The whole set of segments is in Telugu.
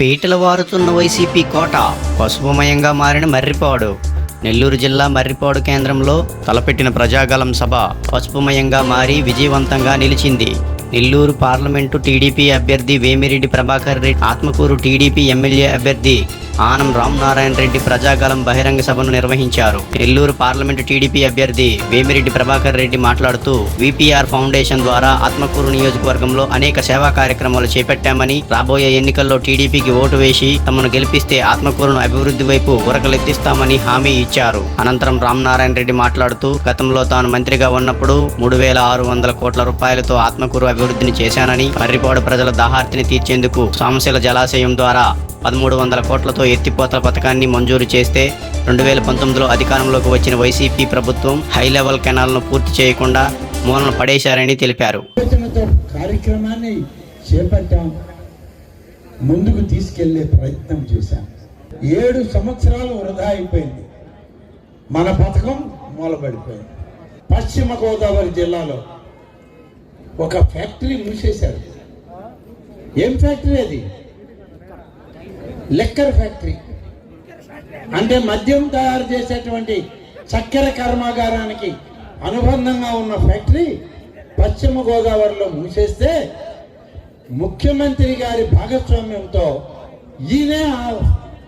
పీటలు వారుతున్న వైసీపీ కోట పసుపుమయంగా మారిన మర్రిపాడు. నెల్లూరు జిల్లా మర్రిపాడు కేంద్రంలో తలపెట్టిన ప్రజాగలం సభ పసుపుమయంగా మారి విజయవంతంగా నిలిచింది. నెల్లూరు పార్లమెంటు టీడీపీ అభ్యర్థి వేమిరెడ్డి ప్రభాకర్ రెడ్డి ఆత్మకూరు టీడీపీ ఎమ్మెల్యే అభ్యర్థి ఆనం రామనారాయణ రెడ్డి ప్రజాగలం బహిరంగ సభను నిర్వహించారు. నెల్లూరు పార్లమెంటు టీడీపీ అభ్యర్థి వేమిరెడ్డి ప్రభాకర్ రెడ్డి మాట్లాడుతూ విపిఆర్ ఫౌండేషన్ ద్వారా ఆత్మకూరు నియోజకవర్గంలో అనేక సేవా కార్యక్రమాలు చేపట్టామని రాబోయే ఎన్నికల్లో టీడీపీకి ఓటు వేసి తమను గెలిపిస్తే ఆత్మకూరును అభివృద్ధి వైపు ఉరకలెత్తిస్తామని హామీ ఇచ్చారు. అనంతరం రామనారాయణ రెడ్డి మాట్లాడుతూ గతంలో తాను మంత్రిగా ఉన్నప్పుడు మూడు వేల ఆరు వందల కోట్ల రూపాయలతో ఆత్మకూరు అభివృద్ధిని చేశానని మర్రిపాడు ప్రజల దాహార్తిని తీర్చేందుకు సమస్యల జలాశయం ద్వారా పదమూడు వందల కోట్లతో ఎత్తిపోతల పథకాన్ని మంజూరు చేస్తే రెండు వేల పంతొమ్మిదిలో అధికారంలోకి వచ్చిన వైసీపీ ప్రభుత్వం హై లెవెల్ కెనాల్ను పూర్తి చేయకుండా మూలన పడేశారని తెలిపారు. కార్యక్రమాన్ని చేపట్టాం. ముందుకు తీసుకెళ్ళే ప్రయత్నం చేశాం. ఏడు సంవత్సరాలు వృధా అయిపోయింది. మన పథకం మూలబడిపోయింది. పశ్చిమ గోదావరి జిల్లాలో ఒక ఫ్యాక్టరీ మూసేశారు. ఏం ఫ్యాక్టరీ అది? Liquor factory. అంటే మద్యం తయారు చేసేటువంటి చక్కెర కర్మాగారానికి అనుబంధంగా ఉన్న ఫ్యాక్టరీ పశ్చిమ గోదావరిలో మూసేస్తే ముఖ్యమంత్రి గారి భాగస్వామ్యంతో ఈయనే ఆ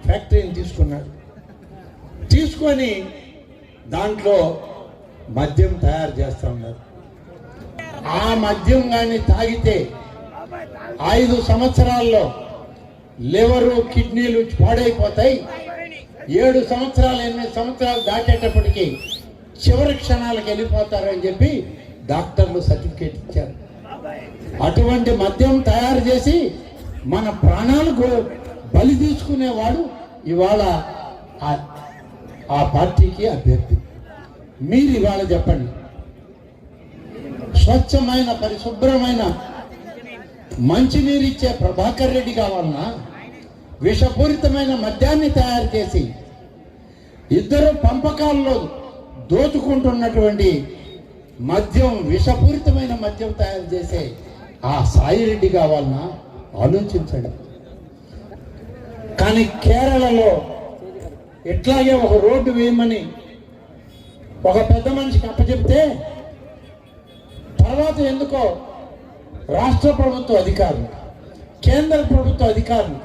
ఫ్యాక్టరీని తీసుకున్నాడు. తీసుకొని దాంట్లో మద్యం తయారు చేస్తా ఉన్నారు. ఆ మద్యం కానీ తాగితే ఐదు సంవత్సరాల్లో లివరు కిడ్నీలు పాడైపోతాయి. ఏడు సంవత్సరాలు ఎనిమిది సంవత్సరాలు దాటేటప్పటికి చివరి క్షణాలకు వెళ్ళిపోతారని చెప్పి డాక్టర్లు సర్టిఫికేట్ ఇచ్చారు. అటువంటి మద్యం తయారు చేసి మన ప్రాణాలకు బలి తీసుకునేవాడు ఇవాళ ఆ- ఆ పార్టీకి అభ్యర్థి. మీరు ఇవాళ చెప్పండి. స్వచ్ఛమైన పరిశుభ్రమైన మంచినీరు ఇచ్చే ప్రభాకర్ రెడ్డి కావాలన్నా విషపూరితమైన మద్యాన్ని తయారు చేసి ఇద్దరు పంపకాల్లో దోచుకుంటున్నటువంటి మద్యం విషపూరితమైన మద్యం తయారు చేసే ఆ సాయిరెడ్డి కావాలన్నా ఆలోచించండి. కానీ కేరళలో ఇట్లాగే ఒక రోడ్డు వేయమని ఒక పెద్ద మనిషికి అప్పచెప్తే తర్వాత ఎందుకో రాష్ట్ర ప్రభుత్వ అధికారులు కేంద్ర ప్రభుత్వ అధికారులు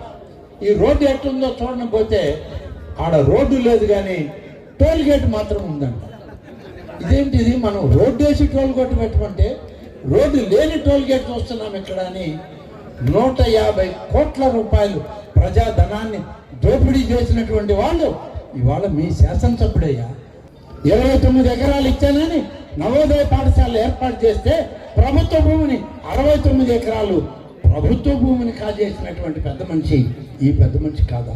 ఈ రోడ్డు ఎట్లుందో చూడడం పోతే ఆడ రోడ్డు లేదు కానీ టోల్ గేట్ మాత్రం ఉందంట. ఇదేంటిది మనం రోడ్డు వేసి టోల్ గేట్ పెట్టమంటే రోడ్డు లేని టోల్ గేట్ చూస్తున్నాం ఇక్కడ అని నూట యాభై కోట్ల రూపాయలు ప్రజాధనాన్ని దోపిడీ చేసినటువంటి వాళ్ళు ఇవాళ మీ శాసనసభ్యుడయ్యా. ఇరవై తొమ్మిది ఎకరాలు ఇచ్చానని నవోదయ పాఠశాలలు ఏర్పాటు చేస్తే ప్రభుత్వ భూమిని అరవై తొమ్మిది ఎకరాలు ప్రభుత్వ భూమిని కాజేసినటువంటి పెద్ద మనిషి ఈ పెద్ద మనిషి కాదా?